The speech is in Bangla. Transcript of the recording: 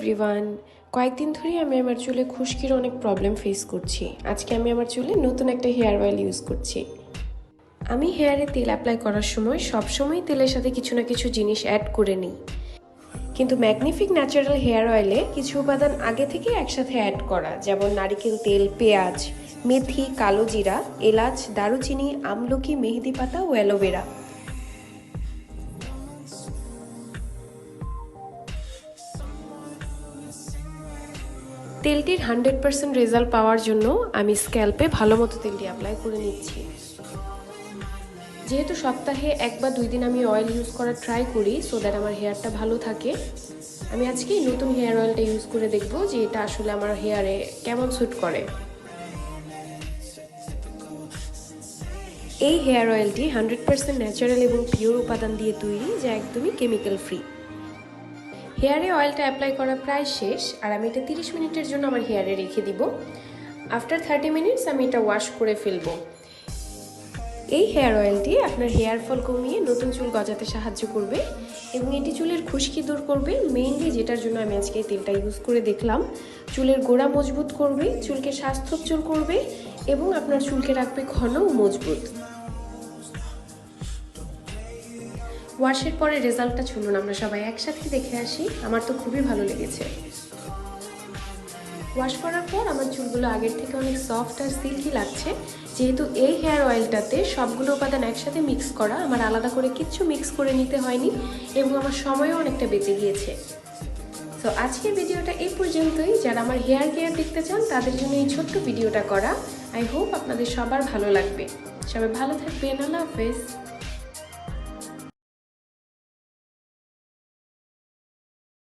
এভরিওয়ান কয়েকদিন ধরেই আমি আমার চুলে খুশকির অনেক প্রবলেম ফেস করছি। আজকে আমি আমার চুলে নতুন একটা হেয়ার অয়েল ইউজ করছি। আমি হেয়ারে তেল অ্যাপ্লাই করার সময় সবসময় তেলের সাথে কিছু না কিছু জিনিস অ্যাড করে নিই। কিন্তু ম্যাগনিফিক ন্যাচারাল হেয়ার অয়েলে কিছু উপাদান আগে থেকে একসাথে অ্যাড করা, যেমন নারিকেল তেল, পেঁয়াজ, মেথি, কালো জিরা, এলাচ, দারুচিনি, আমলকি, মেহেদি পাতা ও অ্যালোভেরা। তেলটির হান্ড্রেড পার্সেন্ট রেজাল্ট পাওয়ার জন্য আমি স্ক্যাল্পে ভালো মতো তেলটি অ্যাপ্লাই করে নিচ্ছি। যেহেতু সপ্তাহে এক বা দুই দিন আমি অয়েল ইউজ করার ট্রাই করি সো দ্যাট আমার হেয়ারটা ভালো থাকে। আমি আজকে নতুন হেয়ার অয়েলটা ইউজ করে দেখব যে এটা আসলে আমার হেয়ারে কেমন স্যুট করে। এই হেয়ার অয়েলটি হান্ড্রেড পার্সেন্ট ন্যাচারাল এবং পিওর উপাদান দিয়ে তৈরি, যা একদমই কেমিক্যাল ফ্রি হেয়ারে অয়েলটা অ্যাপ্লাই করা প্রায় শেষ, আর আমি এটা তিরিশ মিনিটের জন্য আমার হেয়ারে রেখে দিব। আফটার থার্টি মিনিটস আমি এটা ওয়াশ করে ফেলব। এই হেয়ার অয়েলটি আপনার হেয়ার ফল কমিয়ে নতুন চুল গজাতে সাহায্য করবে এবং এটি চুলের খুশকি দূর করবে। মেইনলি যেটার জন্য আমি আজকে এই তেলটা ইউজ করে দেখলাম, চুলের গোড়া মজবুত করবে, চুলকে স্বাস্থ্যোজ্জ্বল করবে এবং আপনার চুলকে রাখবে ঘন ও মজবুত। ওয়াশের পরে রেজাল্টটা চলুন, আমরা সবাই একসাথে দেখে আসি। আমার তো খুবই ভালো লেগেছে। ওয়াশ করার পর আমার চুলগুলো আগের থেকে অনেক সফট আর সিল্কি লাগছে। যেহেতু এই হেয়ার অয়েলটাতে সবগুলো উপাদান একসাথে মিক্স করা, আমার আলাদা করে কিচ্ছু মিক্স করে নিতে হয়নি এবং আমার সময়ও অনেকটা বেঁচে গিয়েছে। তো আজকের ভিডিওটা এই পর্যন্তই। যারা আমার হেয়ার কেয়ার দেখতে চান, তাদের জন্য এই ছোট্ট ভিডিওটা করা। আই হোপ আপনাদের সবার ভালো লাগবে। সবাই ভালো থাকবেন। আল্লাহ হাফেজ।